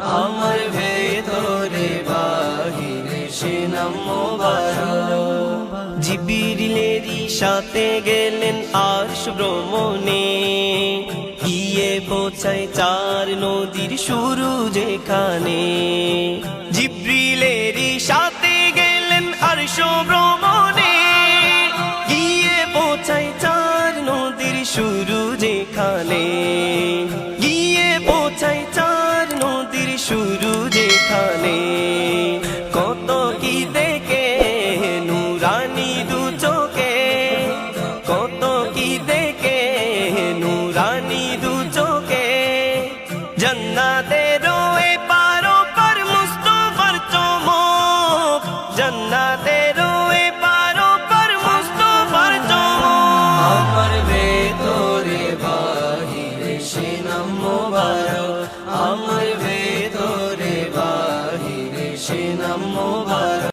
আমার ভেতরে বাহিরে সে নাম জিবিরিলেরই সাথে গেলেন আর ভ্রমণে। গিয়ে পৌঁছায় চার নদীর শুরু যেখানে। জিব্রিলেরই সাথে গেলেন আর ভ্রমণে। গিয়ে পৌঁছায় চার নদীর শুরু যেখানে। গিয়ে পৌঁছায় নুরানি দু চোখে। জন্নাতের এ পারো পর মুস্তফার চমক। জন্নাতের এ পারো পর মুস্তফার চমক। আমার ভেতরে বাহিরে সে নাম মোবারক আমার ভেতরে বাহিরে সে নাম মোবারক